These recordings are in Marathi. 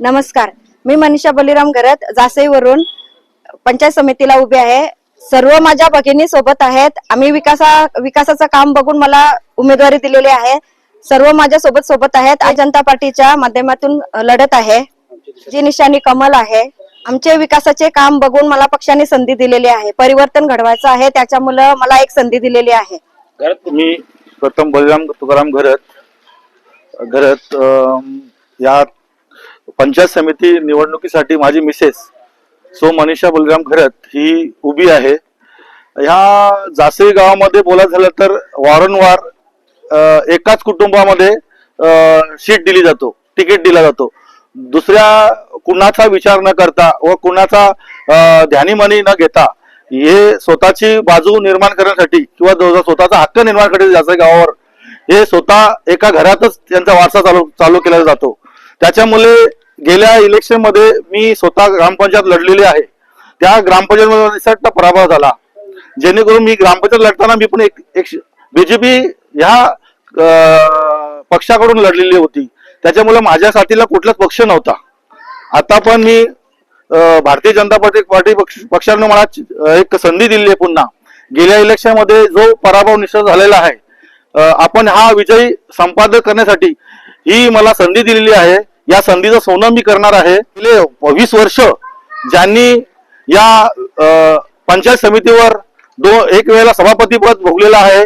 नमस्कार. मी मनीषा बलिराम घरत जासईवरून पंचायत समितीला उभी आहे. सर्व माझ्या भगिनी सोबत आहेत. आम्ही विकासा विकासाचं काम बघून मला उमेदवारी दिलेली आहे. सर्व माझ्या सोबत सोबत आहेत. आज जनता पार्टीच्या माध्यमातून लढत आहे. जी निशाणी कमल आहे. आमचे विकासाचे काम बघून मला पक्षाने संधी दिलेली आहे. परिवर्तन घडवायचं आहे. त्याच्यामुळे मला एक संधी दिलेली आहे. घरात मी प्रथम बलिराम तुकाराम घरत घरत या पंचायत समिती निवडणुकीसाठी माझी मिसेस सो मनीषा बलराम घरत ही उभी आहे. ह्या जासई गावामध्ये बोलायचं झालं तर वारंवार एकाच कुटुंबामध्ये सीट दिली जातो तिकीट दिला जातो. दुसऱ्या कुणाचा विचार न करता व कुणाचा ध्यानीमनी न घेता हे स्वतःची बाजू निर्माण करण्यासाठी किंवा स्वतःचा हक्क निर्माण करण्यासाठी जासई गावावर हे स्वतः एका घरातच त्यांचा वारसा चालू चालू केला जातो. त्याच्यामुळे गेल्या इलेक्शनमध्ये मी स्वतः ग्रामपंचायत लढलेली आहे. त्या ग्रामपंचायत पराभव झाला. जेणेकरून मी ग्रामपंचायत लढताना मी पण एक एक बीजेपी ह्या पक्षाकडून लढलेली होती. त्याच्यामुळे माझ्या साथीला कुठलाच पक्ष नव्हता. आता पण मी भारतीय जनता पार्टी पार्टी पक्ष पक्षाने मला एक संधी दिली आहे पुन्हा. गेल्या इलेक्शनमध्ये जो पराभव निश्चित झालेला आहे आपण हा विजय संपादन करण्यासाठी ही मला संधी दिलेली आहे. या संधीचं सोनं मी करणार आहे. गेले वीस वर्ष ज्यांनी या पंचायत समितीवर दो एक वेळेला सभापती पद भोगलेलं आहे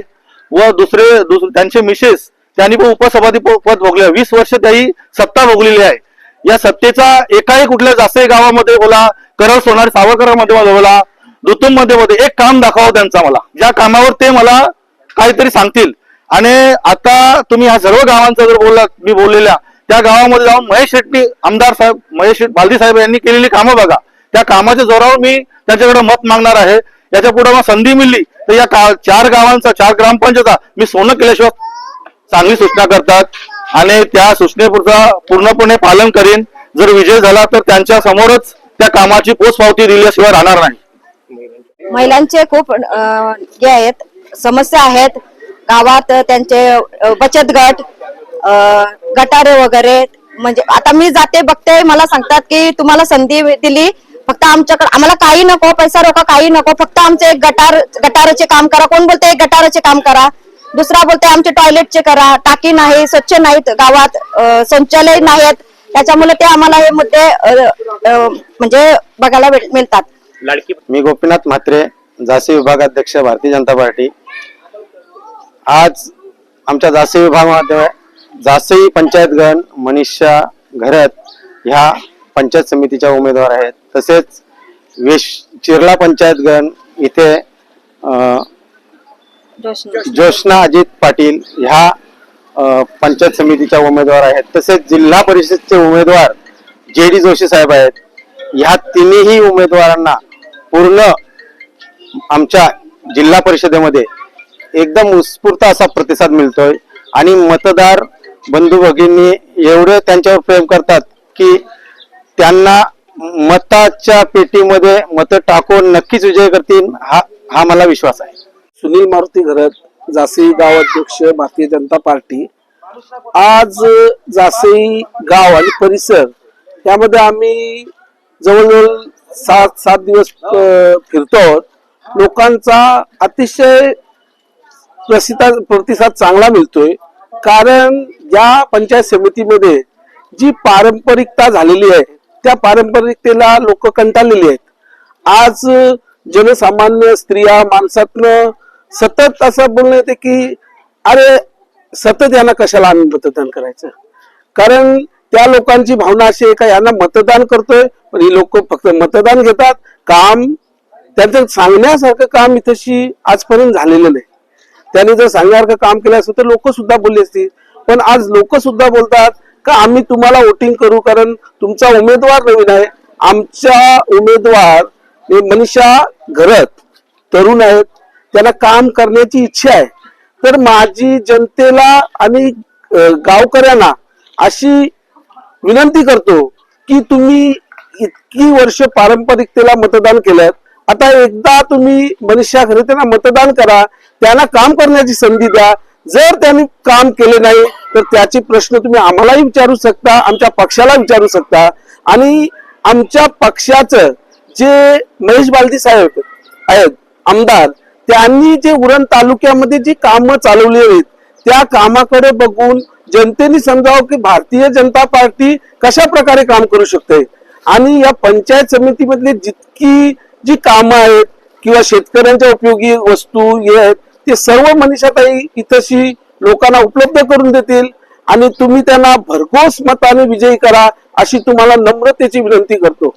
व दुसरे दुसरे त्यांचे मिसेस त्यांनी पण उपसभापती पद भोगले. वीस वर्ष त्याही सत्ता भोगलेली आहे. या सत्तेचा एकाही कुठल्या जास्ती गावामध्ये बोला करल सोनार सावरकरांमध्ये बोला दुतुममध्ये मध्ये एक काम दाखवा त्यांचा मला. ज्या कामावर ते मला काहीतरी सांगतील. आणि आता तुम्ही ह्या सर्व गावांचा जर बोलला मी बोललेल्या त्या गावामध्ये जाऊन महेश शेट्टी आमदार साहेब महेश शेट- बालदी साहेब यांनी केलेली कामं बघा. त्या कामाच्या जोरावर मी त्यांच्याकडे मत मागणार आहे. याच्यापुढे मला संधी मिळली. तर या का- चार गावांचा चार ग्रामपंचायता मी सोनं केल्याशिवाय चांगली सूचना करतात. आणि त्या सूचनेपुरता पूर्णपणे पालन करीन. जर विजय झाला तर त्यांच्या समोरच त्या कामाची पोचपावती दिल्याशिवाय राहणार नाही. महिलांचे खूप जे हे आहेत. समस्या आहेत. गावात त्यांचे बचत गट गटारे वगैरे म्हणजे आता मी जाते बघते मला सांगतात की तुम्हाला संधी दिली फक्त आमच्याकडे आम्हाला काही नको पैसा रोका काही नको फक्त आमचे एक गटार गटाराचे काम करा. कोण बोलते एक गटाराचे काम करा. दुसरा बोलते आमचे टॉयलेटचे करा. टाकी नाही स्वच्छ नाहीत गावात शौचालय नाहीत त्याच्यामुळे ते आम्हाला हे मुद्दे म्हणजे बघायला भेट- मिळतात. लाडकी मी गोपीनाथ म्हात्रे झाशी विभागाध्यक्ष भारतीय जनता पार्टी. आज आमच्या झाशी विभागामध्ये जासई पंचायतगण मनीषा घरत ह्या पंचायत समितीच्या उमेदवार आहेत. तसेच वेश चिरला पंचायतगण इथे ज्योत्ना अजित पाटील ह्या अ, पंचायत समितीच्या उमेदवार आहेत. तसेच जिल्हा परिषदचे उमेदवार जे डी जोशी साहेब आहेत ह्या तिन्ही उमेदवारांना पूर्ण आमच्या जिल्हा परिषदेमध्ये एकदम उत्स्फूर्त असा प्रतिसाद मिळतोय. आणि मतदार बंधू भगिनी एवढं त्यांच्यावर प्रेम करतात की त्यांना मताच्या पेटीमध्ये मत टाकून नक्कीच विजय करतील हा हा मला विश्वास आहे. सुनील मारुती घरत जासई गाव अध्यक्ष भारतीय जनता पार्टी. आज जासई गाव आणि परिसर यामध्ये आम्ही जवळजवळ सात सात दिवस फिरतो आहोत. लोकांचा अतिशय प्रसिद्ध प्रतिसाद चांगला मिळतोय. कारण या पंचायत समितीमध्ये जी पारंपरिकता झालेली आहे त्या पारंपरिकतेला लोक कंटाळलेली आहेत. आज जनसामान्य स्त्रिया माणसातनं सतत असं बोलणं येते की अरे सतत यांना कशाला आम्ही मतदान करायचं? कारण त्या लोकांची भावना अशी आहे का यांना मतदान करतोय पण ही लोक फक्त मतदान घेतात. काम त्यांचं सांगण्यासारखं काम इथंशी आजपर्यंत झालेलं नाही. त्यांनी जर सांगण्यासारखं काम केलं असतं तर लोक सुद्धा बोलले असती पण आज लोक सुद्धा बोलतात का आम्ही तुम्हाला वोटिंग करू कारण तुमचा उमेदवार नवीन आहे. आमच्या उमेदवार हे मनीषा घरत तरुण आहेत. त्यांना काम करण्याची इच्छा आहे. तर माझी जनतेला आणि गावकऱ्यांना अशी विनंती करतो की तुम्ही इतकी वर्ष पारंपरिकतेला मतदान केलं आता एकदा तुम्ही मनीषा खरे त्यांना मतदान करा त्यांना काम करण्याची संधी द्या. जर त्यांनी काम केले नाही तर त्याचे प्रश्न तुम्ही आम्हालाही विचारू शकता आमच्या पक्षाला विचारू शकता. आणि आमच्या पक्षाचं जे महेश बालदी साहेब आहेत आमदार त्यांनी जे उरण तालुक्यामध्ये जी कामं चालवली आहेत त्या कामाकडे बघून जनतेने समजावं की भारतीय जनता पार्टी कशा प्रकारे काम करू शकते? आणि या पंचायत समितीमधली जितकी जी कामं आहेत किंवा शेतकऱ्यांच्या उपयोगी वस्तू हे आहेत ते सर्व मनीषाताई इथंशी लोकांना उपलब्ध करून देतील आणि तुम्ही त्यांना भरघोस मताने विजयी करा अशी तुम्हाला नम्रतेची विनंती करतो.